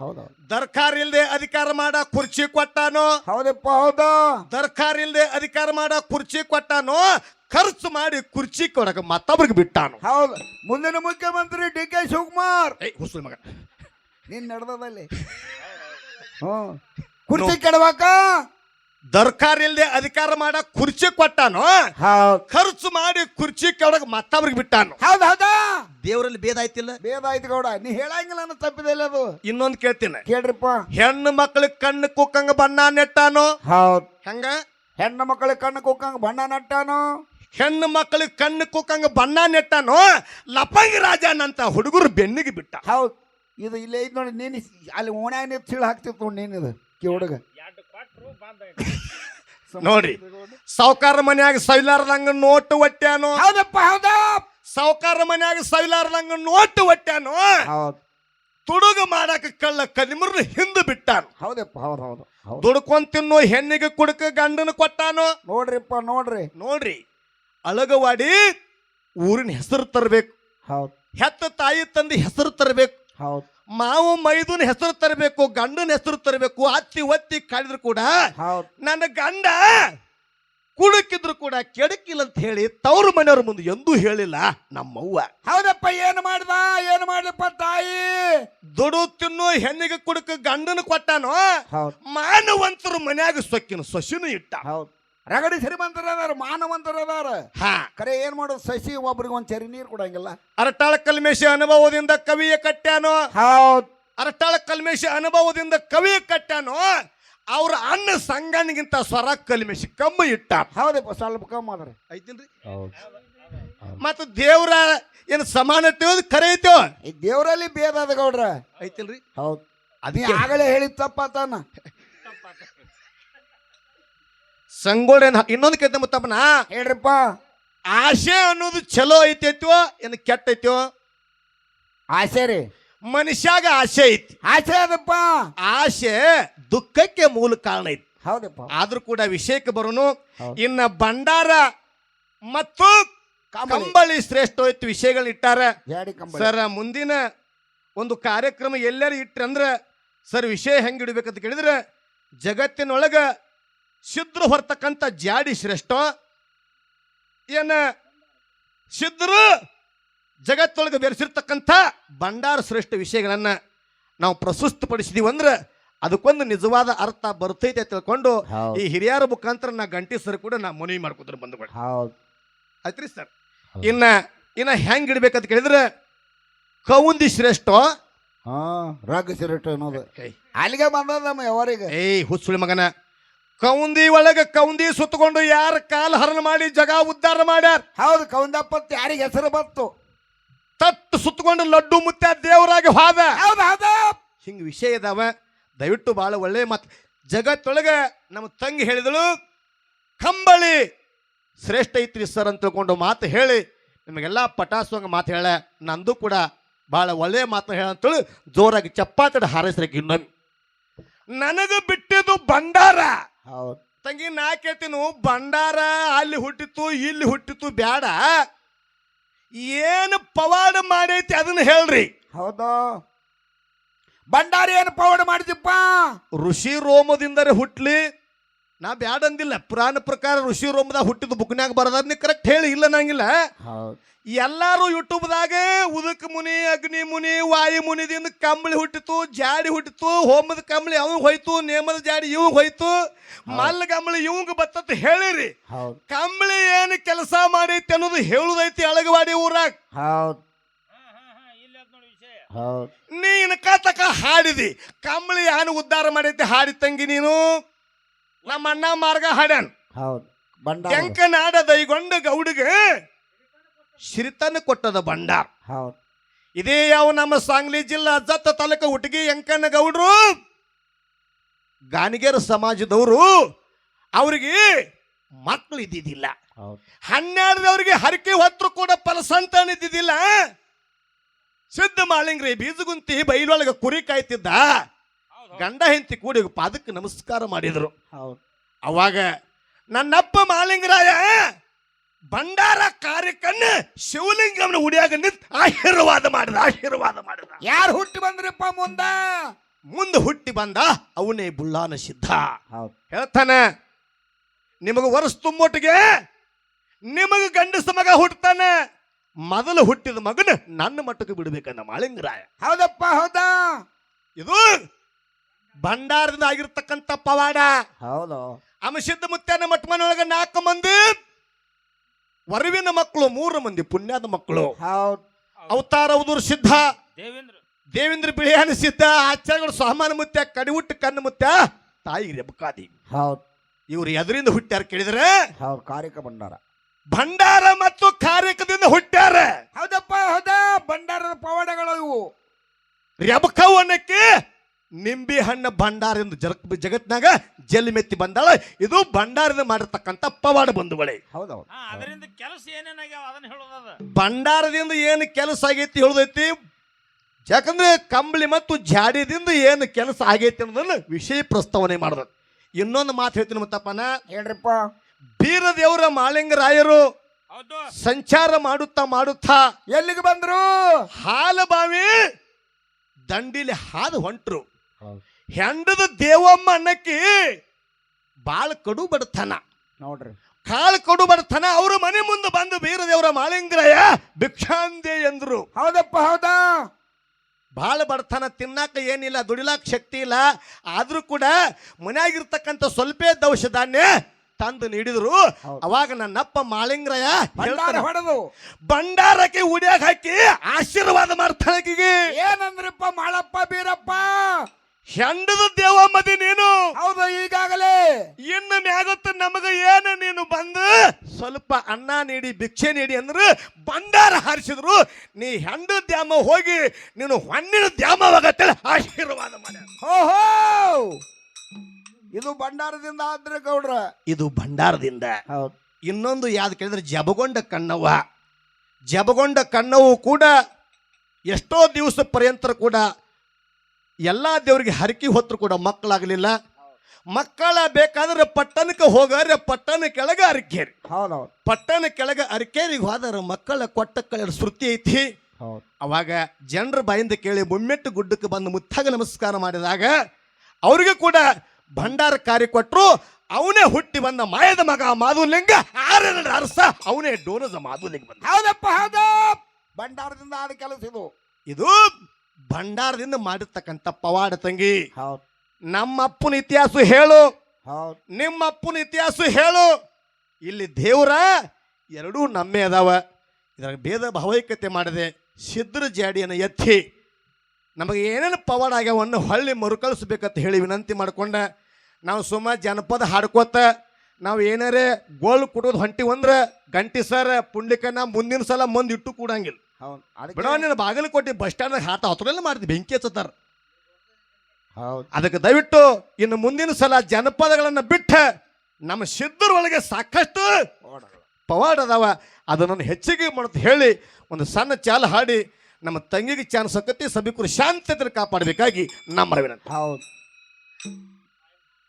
ಹೌದು. ದರ್ಕಾರ ಇಲ್ದೆ ಅಧಿಕಾರ ಮಾಡ ಕುರ್ಚಿ ಕೊಟ್ಟಾನೋ? ಹೌದಪ್ಪ ಹೌದು. ದರ್ಕಾರ ಇಲ್ದೆ ಅಧಿಕಾರ ಮಾಡ ಕುರ್ಚಿ ಕೊಟ್ಟಾನೋ? ಖರ್ಚು ಮಾಡಿ ಕುರ್ಚಿ ಕೊಡಕ ಮತ್ತೊಬ್ರಿಗೆ ಬಿಟ್ಟಾನು. ಹೌದು. ಮುಂದಿನ ಮುಖ್ಯಮಂತ್ರಿ ಡಿ ಕೆ ಶಿವಕುಮಾರ್. ಏಯ್ ಹುಸುಳಿ ಮಗ. ನೀನ್ ನಡೆದಲ್ಲಿ ಹ್ಮ್. ಕುರ್ಚಿ ಕೆಡವಾಕ? ದರ್ಕಾರ ಇಲ್ದೆ ಅಧಿಕಾರ ಮಾಡ ಕುರ್ಚಿ ಕೊಟ್ಟಾನೋ? ಹೌದು. ಖರ್ಚು ಮಾಡಿ ಕುರ್ಚಿ ಕೆಡಕ ಮತ್ತೊಬ್ರಿಗೆ ಬಿಟ್ಟಾನು. ಹೌದು ಹೌದಾ. ದೇವರಲ್ಲಿ ಭೇದ ಆಯ್ತಿಲ್ಲ? ಭೇದ ಆಯ್ತು ಗೌಡ. ನೀ ಹೇಳಂಗಿಲ್ಲ ಅನ್ನೋ ತಪ್ಪಿದೆಲ್ಲ ಅದು. ಇನ್ನೊಂದು ಕೇಳ್ತೀನಿ. ಕೇಳ್ರಿಪ್ಪ. ಹೆಣ್ಣು ಮಕ್ಕಳಿಗೆ ಕಣ್ಣು ಕುಕ್ಕಂಗ ಬಣ್ಣ ನೆಟ್ಟಾನೋ? ಹೌದು. ಹೆಂಗ? ಹೆಣ್ಣು ಮಕ್ಕಳಿಗೆ ಕಣ್ಣು ಕುಕ್ಕಂಗ ಬಣ್ಣ ನೆಟ್ಟಾನೋ? ಹೆಣ್ಣು ಮಕ್ಕಳಿಗೆ ಕಣ್ಣು ಕುಕ್ಕಂಗ ಬಣ್ಣ ನೆಟ್ಟಾನೋ? ಲಪಂಗಿ ರಾಜನಂತ ಹುಡುಗರು ಬೆನ್ನಿಗೆ ಬಿಟ್ಟ. ಹೌದ್. ಇದು ಇಲ್ಲೇ ಐತ್ ನೋಡಿ ನೀನು ಅಲ್ಲಿ ಓಣ್ಯಾಗ ನೀರು ಚೀಳು ಹಾಕ್ತಿತ್ತು ನೋಡಿ ನೀನಿದು ಕಿ ಹುಡುಗ. ನೋಡ್ರಿ ಸಾವುಕಾರ ಮನ್ಯಾಗ ಸೈಲಾರ್ದಂಗ ನೋಟು ಒಟ್ಟ್ಯಾನೋ? ಹೌದಪ್ಪ ಹೌದಾ? ಸಾವುಕಾರ ಮನ್ಯಾಗ ಸವಿಲಾರ್ದಂಗ ನೋಟು ಒಟ್ಟ್ಯಾನು? ಹೌದು. ತುಡುಗ ಮಾಡಾಕ ಕಳ್ಳ ಕಲಿಮರ್ನ ಹಿಂದೆ ಬಿಟ್ಟಾನು. ಹೌದಪ್ಪ ಹೌದು ಹೌದು ಹೌದು. ದುಡ್ಕೊಂಡ್ ತಿನ್ನೋ ಹೆಣ್ಣಿಗೆ ಕುಡಕ ಗಂಡನ ಕೊಟ್ಟಾನು? ನೋಡ್ರಿಪ್ಪ ನೋಡ್ರಿ. ನೋಡ್ರಿ ಅಳಗವಾಡಿ ಊರಿನ ಹೆಸರು ತರಬೇಕು. ಹೌದು. ಹೆತ್ತ ತಾಯಿ ತಂದೆ ಹೆಸರು ತರಬೇಕು. ಹೌದು. ಮಾವು ಮೈದುನ ಹೆಸರು ತರಬೇಕು ಗಂಡನ ಹೆಸರು ತರಬೇಕು ಅತ್ತಿ ಒತ್ತಿ ಕಳೆದ್ರು ಕೂಡ ಹೌದು. ನನ್ನ ಗಂಡ ಕುಡುಕಿದ್ರು ಕೂಡ ಕೆಡಕಿಲ್ಲ ಅಂತ ಹೇಳಿ ತವ್ರ ಮನೆಯವ್ರ ಮುಂದೆ ಎಂದೂ ಹೇಳಿಲ್ಲ ನಮ್ಮವ್ವ. ಹೌದಪ್ಪ ಏನು ಮಾಡ್ದ? ಏನು ಮಾಡ್ಲಪ್ಪ ತಾಯಿ? ದುಡು ತಿನ್ನು ಹೆಣ್ಣಿಗೆ ಕುಡಕ ಗಂಡನ ಕೊಟ್ಟಾನೋ? ಹೌದು. ಮಾನವಂತರು ಮನ್ಯಾಗ ಸೊಕ್ಕಿನ ಸೊಸಿನ ಇಟ್ಟ. ಹೌದು. ರಗಡಿ ಶ್ರೀಮಂತರ ಅದಾರ ಮಾನವಂತರ ಅದಾರ. ಹಾ. ಕರೆ ಏನ್ ಮಾಡೋದು? ಸಸಿ ಒಬ್ರಿಗೆ ಒಂದ್ ಚರಿ ನೀರು ಕೊಡಂಗಿಲ್ಲ. ಅರಟಾಳ ಕಲ್ಮೇಶಿ ಅನುಭವದಿಂದ ಕವಿಯ ಕಟ್ಟ್ಯಾನೋ? ಹೌದು. ಅರಟಾಳ ಕಲ್ಮೇಶಿ ಅನುಭವದಿಂದ ಕವಿಯ ಕಟ್ಟ್ಯಾನೋ? ಅವ್ರ ಅನ್ನ ಸಂಗನಿಗಿಂತ ಸ್ವರ ಕಲ್ಮೇಶಿ ಕಮ್ಮಿ ಇಟ್ಟ ಹೌದಪ್ಪ ಸ್ವಲ್ಪ ಕಮ್ಮಿ ಅದ್ರ ಐತಿಲ್ರಿ ಮತ್ತು ಮತ್ತ ದೇವ್ರ ಏನ್ ಸಮಾನತೆ ಖರೆ ಐತೋ? ಈ ದೇವರಲ್ಲಿ ಭೇದ ಅದ ಗೌಡ್ರ. ಐತಿಲ್ರಿ ಹೌದು. ಅದೇ ಆಗಲೇ ಹೇಳಿದ ತಪ್ಪಾತಾನ. ಸಂಗೋಳ ಇನ್ನೊಂದು ಕೇಳ್ತ ಮುತ್ತಪ್ಪನ. ಹೇಳ್ರಿಪ್ಪ. ಆಸೆ ಅನ್ನೋದು ಚಲೋ ಐತೈತೋ ಏನು ಕೆಟ್ಟ ಐತೋ? ಆಸೆ ರೀ. ಮನುಷ್ಯಾಗ ಆಸೆ ಐತಿ. ಆಸೆ ಅದಪ್ಪ. ಆಸೆ ದುಃಖಕ್ಕೆ ಮೂಲ ಕಾರಣ ಐತಿ. ಹೌದಪ್ಪ. ಆದ್ರೂ ಕೂಡ ವಿಷಯಕ್ಕೆ ಬರೋನು. ಇನ್ನ ಭಂಡಾರ ಮತ್ತು ಕಂಬಳಿ. ಶ್ರೇಷ್ಠ ಹೋಯ್ತು ವಿಷಯಗಳು ಇಟ್ಟಾರ. ಸರ್ ಮುಂದಿನ ಒಂದು ಕಾರ್ಯಕ್ರಮ ಎಲ್ಲರೂ ಇಟ್ರಿ ಅಂದ್ರೆ ಸರ್ ವಿಷಯ ಹೆಂಗೆ ಇಡಬೇಕಂತ ಕೇಳಿದ್ರೆ ಜಗತ್ತಿನೊಳಗ ಸಿದ್ರು ಹೊರ್ತಕ್ಕಂಥ ಜಾಡಿ ಶ್ರೇಷ್ಠ ಏನ ಸಿದ್ರು ಜಗತ್ತೊಳಗೆ ಬೆರೆಸಿರ್ತಕ್ಕಂಥ ಭಂಡಾರ ಶ್ರೇಷ್ಠ ವಿಷಯಗಳನ್ನು ನಾವು ಪ್ರಸ್ತುತಪಡಿಸಿದೀವಿ ಅಂದ್ರೆ ಅದಕ್ಕೊಂದು ನಿಜವಾದ ಅರ್ಥ ಬರ್ತೈತೆ ತಿಳ್ಕೊಂಡು ಈ ಹಿರಿಯರ ಮುಖಾಂತರ ನಾ ಗಂಟಿ ಸರ್ ಕೂಡ ನಾ ಮನವಿ ಮಾಡ್ಕೊತಾರೆ ಬಂಧುಗಳು. ಆಯ್ತು ಆಯ್ತ್ರಿ ಸರ್. ಇನ್ನ ಇನ್ನ ಹೆಂಗ್ ಇಡ್ಬೇಕಂತ ಕೇಳಿದ್ರೆ ಕೌಂದಿ ಶ್ರೇಷ್ಠ. ರಾಗ ಶ್ರೇಷ್ಠ ಅನ್ನೋದು. ಅಲ್ಲಿಗೆ ಬಂದ ನಮ್ಮ ಯಾವರಿಗೆ? ಏಯ್ ಹುಚ್ಚುಳಿ ಮಗನ. ಕೌಂದಿ ಒಳಗ ಕೌಂದಿ ಸುತ್ತಕೊಂಡು ಯಾರ ಕಾಲ್ ಹರಣ ಮಾಡಿ ಜಗ ಉದ್ಧಾರ ಮಾಡ್ಯಾರ? ಹೌದು ಕೌಂದಪ್ಪ ಯಾರಿಗೆ ಹೆಸರು ಬಂತು? ತಟ್ಟು ಸುತ್ತಕೊಂಡು ಲಡ್ಡು ಮುತ್ತ ದೇವರಾಗಿ ಹಾದ. ಹಿಂಗ್ ವಿಷಯ ಇದಾವ ದಯವಿಟ್ಟು ಬಹಳ ಒಳ್ಳೆ ಮಾತು. ಜಗತ್ತೊಳಗೆ ನಮ್ಮ ತಂಗಿ ಹೇಳಿದಳು ಕಂಬಳಿ ಶ್ರೇಷ್ಠ ಐತ್ರಿ ಸರ್ ಅಂತ ತಿಳ್ಕೊಂಡು ಮಾತು ಹೇಳಿ ನಿಮಗೆಲ್ಲ ಪಟಾಸುವಂಗ ಮಾತು ಹೇಳ. ನಂದು ಕೂಡ ಬಹಳ ಒಳ್ಳೆಯ ಮಾತು ಹೇಳ ಅಂತೇಳಿ ಜೋರಾಗಿ ಚಪ್ಪಾತಡ ಹಾರೈಸ್ರಕ್ಕೆ ಇನ್ನೊಮ್ಮೆ. ನನಗೆ ಬಿಟ್ಟಿದ್ದು ಭಂಡಾರ. ಹೌದು. ತಂಗಿ ನಾ ಕೇಳ್ತೀನಿ ಭಂಡಾರ ಅಲ್ಲಿ ಹುಟ್ಟಿತು ಇಲ್ಲಿ ಹುಟ್ಟಿತು ಬ್ಯಾಡ. ಏನು ಪವಾಡ ಮಾಡೈತಿ ಅದನ್ನ ಹೇಳ್ರಿ. ಹೌದಾ? ಭಂಡಾರಿ ಏನು ಪವಾಡ ಮಾಡಿದಪ್ಪ ಋಷಿ ರೋಮದಿಂದರೆ ಹುಟ್ಲಿ ನಾ ಬ್ಯಾಡ ಅಂದಿಲ್ಲ. ಪುರಾಣ ಪ್ರಕಾರ ಋಷಿ ರೋಮದಾಗ ಹುಟ್ಟಿದ ಬುಕ್ನ್ಯಾಗ ನೀ ಕರೆಕ್ಟ್ ಹೇಳಿ ಇಲ್ಲ ನಂಗಿಲ್ಲ. ಹೌದು. ಎಲ್ಲಾರು ಯೂಟ್ಯೂಬ್ದಾಗ ಉದಕ ಮುನಿ ಅಗ್ನಿ ಮುನಿ ವಾಯು ಮುನಿದಿಂದ ಕಂಬಳಿ ಹುಟ್ಟಿತು ಜಾಡಿ ಹುಟ್ಟಿತು ಹೋಮದ ಕಂಬಳಿ ಅವ್ ಹೋಯ್ತು ನೇಮದ ಜಾಡಿ ಇವ್ ಹೋಯ್ತು. ಮಲ್ಲ ಕಂಬಳಿ ಇವಂಗ್ ಬತ್ತತ್ ಹೇಳಿರಿ. ಹೌದು. ಕಂಬಳಿ ಏನು ಕೆಲಸ ಮಾಡೈತಿ ಅನ್ನೋದು ಹೇಳುದೈತಿ ಅಳಗವಾಡಿ ಊರಾಗ. ಹೌದು. ಹೌದು. ನೀನು ಕತಕ ಹಾಡಿದಿ. ಕಂಬಳಿ ಏನು ಉದ್ಧಾರ ಮಾಡೈತಿ ಹಾಡಿ ತಂಗಿ ನೀನು? ನಮ್ಮ ಅಣ್ಣ ಮಾರ್ಗ ಹಾಡ್ಯಾನ. ಹೌದು. ದೈಗೊಂಡ ಗೌಡಿಗೆ ಶಿರಿತನ ಕೊಟ್ಟದ ಬಂಡಾರ್ ಹೌದು. ಇದೇ ಯಾವ ನಮ್ಮ ಸಾಂಗ್ಲಿ ಜಿಲ್ಲಾ ಜತ್ತ ತಾಲೂಕು ಹುಟ್ಟಿಗೆ ಎಂಕಣ್ಣ ಗೌಡ್ರು ಗಾನಿಗೇರ ಸಮಾಜದವರು ಅವರಿಗೆ ಮಕ್ಕಳು ಇದ್ದಿದ್ದಿಲ್ಲ. ಹನ್ನೆರಡದವರಿಗೆ ಹರಕೆ ಹೊತ್ತರು ಕೂಡ ಫಲಸಂತಾನ ಇದ್ದಿದ್ದಿಲ್ಲ. ಸಿದ್ಧ ಮಾಳಿಂಗ್ರಿ ಬೀಜಗುಂತಿ ಬೈಲೊಳಗೆ ಕುರಿ ಕಾಯ್ತಿದ್ದ. ಗಂಡ ಹೆಂಡತಿ ಕೂಡಿ ಪಾದಕ್ಕೆ ನಮಸ್ಕಾರ ಮಾಡಿದ್ರು. ಹೌದು. ಅವಾಗ ನನ್ನಪ್ಪ ಮಾಲಿಂಗರಾಯ ಭಂಡಾರ ಕಾರ್ಯಕ್ಕನ್ನ ಶಿವಲಿಂಗಮ್ನ ಉಡಿಯಾಗ ನಿಂತು ಆಶೀರ್ವಾದ ಮಾಡಿದ ಆಶೀರ್ವಾದ ಮಾಡಿದ. ಯಾರು ಹುಟ್ಟಿ ಬಂದ್ರಪ್ಪ ಮುಂದ? ಮುಂದೆ ಹುಟ್ಟಿ ಬಂದ ಅವನೇ ಬುಳ್ಳಾನ ಸಿದ್ಧ. ಹೌದು. ಹೇಳ್ತಾನೆ ನಿಮಗೆ ವರ್ಷ ತುಂಬೊಟ್ಟಿಗೆ ನಿಮಗೆ ಗಂಡಸ ಮಗ ಹುಟ್ಟತಾನೆ ಮೊದಲು ಹುಟ್ಟಿದ ಮಗನ ನನ್ನ ಮಟ್ಟಕ್ಕೆ ಬಿಡಬೇಕನ್ನ ಮಾಳಿಂಗರಾಯ ಹೌದಪ್ಪ ಹೌದಾ? ಇದು ಭಂಡಾರದಿಂದ ಆಗಿರ್ತಕ್ಕಂಥ ಪವಾಡ. ಹೌದು. ಅಮಸಿದ್ದ ಮುತ್ಯಾನ ಮನೆಯೊಳಗೆ ನಾಲ್ಕು ಮಂದಿ ವರವಿನ ಮಕ್ಕಳು ಮೂರು ಮಂದಿ ಪುಣ್ಯದ ಮಕ್ಕಳು. ಹೌದು. ಅವತಾರ ಉದುರ್ ಸಿದ್ಧ. ದೇವೇಂದ್ರ. ದೇವೇಂದ್ರ ಬಿಳಿಯಾನ ಸಿದ್ಧ. ಆಚಾರ್ಯಗಳು ಸಹಮಾನ ಮುತ್ಯ ಕಡಿವುಟ್ಟು ಕಣ್ಣು ಮುತ್ಯ ತಾಯಿ ರೆಬಕಾದಿ. ಹೌದು. ಇವ್ರು ಎದರಿಂದ ಹುಟ್ಟ್ಯಾರ ಕೇಳಿದ್ರೆ? ಅವ್ರ ಕಾರ್ಯಕ ಭಂಡಾರ. ಭಂಡಾರ ಮತ್ತು ಕಾರ್ಯಕದಿಂದ ಹುಟ್ಟ್ಯಾರ. ಹೌದಪ್ಪ ಹೌದಾ? ಭಂಡಾರದ ಪವಾಡಗಳು ಇವು. ರೆಬಕವನಕ್ಕೆ ನಿಂಬೆ ಹಣ್ಣ ಭಂಡಾರದಿಂದ ಜಗ ಜಗತ್ನಾಗ ಜಲ್ಲಿ ಮೆತ್ತಿ ಬಂದಾಳ. ಇದು ಭಂಡಾರದಿಂದ ಮಾಡಿರ್ತಕ್ಕಂಥ ಪವಾಡ ಬಂಧುಗಳೇ. ಹೌದೌದು. ಅದರಿಂದ ಕೆಲಸ ಏನೇನಾಗ್ಯಾವ ಅದನ್ನ ಹೇಳೋದದ ಭಂಡಾರದಿಂದ ಏನು ಕೆಲಸ ಆಗೈತಿ ಹೇಳದೈತಿ? ಯಾಕಂದ್ರೆ ಕಂಬಳಿ ಮತ್ತು ಜಾಡಿದಿಂದ ಏನು ಕೆಲಸ ಆಗೈತಿ ಅನ್ನೋದನ್ನು ವಿಷಯ ಪ್ರಸ್ತಾವನೆ ಮಾಡಿದ ಇನ್ನೊಂದು ಮಾತು ಹೇಳ್ತೀನಿ ಮತ್ತಪ್ಪನ ಹೇಳ್ರಿಪ್ಪ. ಬೀರದೇವರ ಮಾಳಿಂಗರಾಯರು ಹೌದು. ಸಂಚಾರ ಮಾಡುತ್ತಾ ಮಾಡುತ್ತಾ ಎಲ್ಲಿಗೆ ಬಂದ್ರು? ಹಾಲಬಾವಿ ದಂಡಿಲಿ ಹಾದು ಹೊಂಟ್ರು. ಹೆಂಡದ ದೇವಮ್ಮ ಅನ್ನಕ್ಕಿ ಬಾಳ ಕಡು ಬಡತನ. ನೋಡ್ರಿ. ಕಾಳು ಕಡು ಬಡತನ ಅವ್ರ ಮನೆ ಮುಂದೆ ಬಂದು ಬೀರದೇವರ ಮಾಳಿಂಗರಾಯ ಭಿಕ್ಷಾಂದೆ ಎಂದ್ರು. ಹೌದಪ್ಪ ಹೌದಾ? ಭಾಳ ಬಡತನ ತಿನ್ನಾಕ ಏನಿಲ್ಲ ದುಡಿಲಾಕ ಶಕ್ತಿ ಇಲ್ಲ. ಆದ್ರೂ ಕೂಡ ಮನ್ಯಾಗಿರ್ತಕ್ಕಂಥ ಸ್ವಲ್ಪ ದವಶ ಧಾನ್ಯ ತಂದು ನೀಡಿದ್ರು. ಅವಾಗ ನನ್ನಪ್ಪ ಮಾಳಿಂಗ್ರಯ ಭಂಡಾರಕ್ಕೆ ಉಡಿಯಾಕ ಹಾಕಿ ಆಶೀರ್ವಾದ ಮಾಡ್ತಾನಕಿಗೆ ಹೆಂಡದ ಮದಿ ನೀನು? ಹೌದು ಈಗಾಗಲೇ. ಇನ್ನು ಮ್ಯಾಗತ್ತ ನಮಗ ಏನು ನೀನು ಬಂದು? ಸ್ವಲ್ಪ ಅನ್ನ ನೀಡಿ ಭಿಕ್ಷೆ ನೀಡಿ ಅಂದ್ರೆ ಬಂಡಾರ ಹಾರಿಸಿದ್ರು. ನೀ ಹೆಂಡ ದ್ಯಾಮ ಹೋಗಿ ನೀನು ಹೊನ್ನಿನ ದ್ಯಾಮವಾಗತ್ತೇಳಿ ಆಶೀರ್ವಾದ ಮನೆ. ಓಹೋ ಇದು ಭಂಡಾರದಿಂದ ಆದ್ರೆ ಗೌಡ್ರ. ಇದು ಭಂಡಾರದಿಂದ. ಹೌದು. ಇನ್ನೊಂದು ಯಾವ್ದು ಕೇಳಿದ್ರೆ ಜಬಗೊಂಡ ಕಣ್ಣವ್ವ. ಜಬಗೊಂಡ ಕಣ್ಣವು ಕೂಡ ಎಷ್ಟೋ ದಿವಸ ಪರ್ಯಂತರ ಕೂಡ ಎಲ್ಲ ದೇವರಿಗೆ ಹರಕಿ ಹೊತ್ತರು ಕೂಡ ಮಕ್ಕಳಾಗಲಿಲ್ಲ. ಮಕ್ಕಳ ಬೇಕಾದ್ರೆ ಪಟ್ಟಣಕ್ಕೆ ಹೋಗಾರೆ ಪಟ್ಟಣ ಕೆಳಗೆ ಅರಿಕೇರಿ ಪಟ್ಟಣ ಕೆಳಗೆ ಅರಿಕೇರಿಗೆ ಹೋದರೆ ಮಕ್ಕಳ ಕೊಟ್ಟ ಕಳೆದ ಶ್ರುತಿ ಐತಿ. ಹೌದು. ಅವಾಗ ಜನರ ಬಾಯಿಂದ ಕೇಳಿ ಮುಮ್ಮೆಟ್ಟು ಗುಡ್ಡಕ್ಕೆ ಬಂದು ಮುತ್ತಾಗ ನಮಸ್ಕಾರ ಮಾಡಿದಾಗ ಅವ್ರಿಗೆ ಕೂಡ ಭಂಡಾರ ಕಾರ್ಯ ಕೊಟ್ಟರು ಅವನೇ ಹುಟ್ಟಿ ಬಂದ ಮಾಯದ ಮಗ ಮಾಧುಲಿಂಗ ಆರನ ಅರಸ ಅವನೇ ಡೋನದ ಮಾಧುಲಿಂಗ ಬಂದ. ಹೌದಪ್ಪ ಹೌದು. ಭಂಡಾರದಿಂದ ಆದ ಕೆಲಸ ಇದು. ಇದು ಭಂಡಾರದಿಂದ ಮಾಡಿರ್ತಕ್ಕಂಥ ಪವಾಡ ತಂಗಿ. ಹೌದು. ನಮ್ಮ ಅಪ್ಪನ ಇತಿಹಾಸ ಹೇಳು. ಹೌದು. ನಿಮ್ಮ ಅಪ್ಪನ ಇತಿಹಾಸ ಹೇಳು. ಇಲ್ಲಿ ದೇವ್ರ ಎರಡೂ ನಮ್ಮೇ ಅದಾವ. ಇದ್ರಾಗ ಭೇದ ಭಾವೈಕ್ಯತೆ ಮಾಡಿದೆ ಸಿದ್ರ ಜಾಡಿಯನ್ನು ಎತ್ತಿ ನಮಗೆ ಏನೇನು ಪವಾಡ ಆಗ್ಯಾವನ್ನು ಹೊಳ್ಳಿ ಮರುಕಳಿಸ್ಬೇಕಂತ ಹೇಳಿ ವಿನಂತಿ ಮಾಡ್ಕೊಂಡ ನಾವು ಸುಮ್ಮ ಜನಪದ ಹಾಡ್ಕೋತ ನಾವು ಏನಾರೇ ಗೋಳು ಹೊಂಟಿ ಹೊಂಟಿವಂದ್ರೆ ಗಂಟಿ ಸರ್ ಪುಂಡ್ಲಿಕನ ಮುಂದಿನ ಸಲ ಮುಂದೆ ಇಟ್ಟು ಕೂಡಂಗಿಲ್ಲ. ಹೌದು. ಅದಕ್ಕೆ ನೀನು ಬಾಗಲಕೋಟೆ ಬಸ್ ಸ್ಟ್ಯಾಂಡ್ ಹಾತ ಹತ್ರಲ್ಲ ಮಾಡಿದ್ವಿ ಬೆಂಕಿ ಹಚ್ಚತಾರ ಹೌದು. ಅದಕ್ಕೆ ದಯವಿಟ್ಟು ಇನ್ನು ಮುಂದಿನ ಸಲ ಜನಪದಗಳನ್ನು ಬಿಟ್ಟ ನಮ್ಮ ಸಿದ್ಧರ ಒಳಗೆ ಸಾಕಷ್ಟು ಪವಾಡ್ ಅದಾವ ಅದನ್ನು ಹೆಚ್ಚಿಗೆ ಮಾಡುತ್ತ ಹೇಳಿ ಒಂದು ಸಣ್ಣ ಚಾಲ ಹಾಡಿ ನಮ್ಮ ತಂಗಿಗೆ ಚಾನ್ಸ್ ಸಕತಿ ಸಭಿಕರು ಶಾಂತತೆ ಕಾಪಾಡಬೇಕಾಗಿ ನಮ್ಮ ಹೌದು.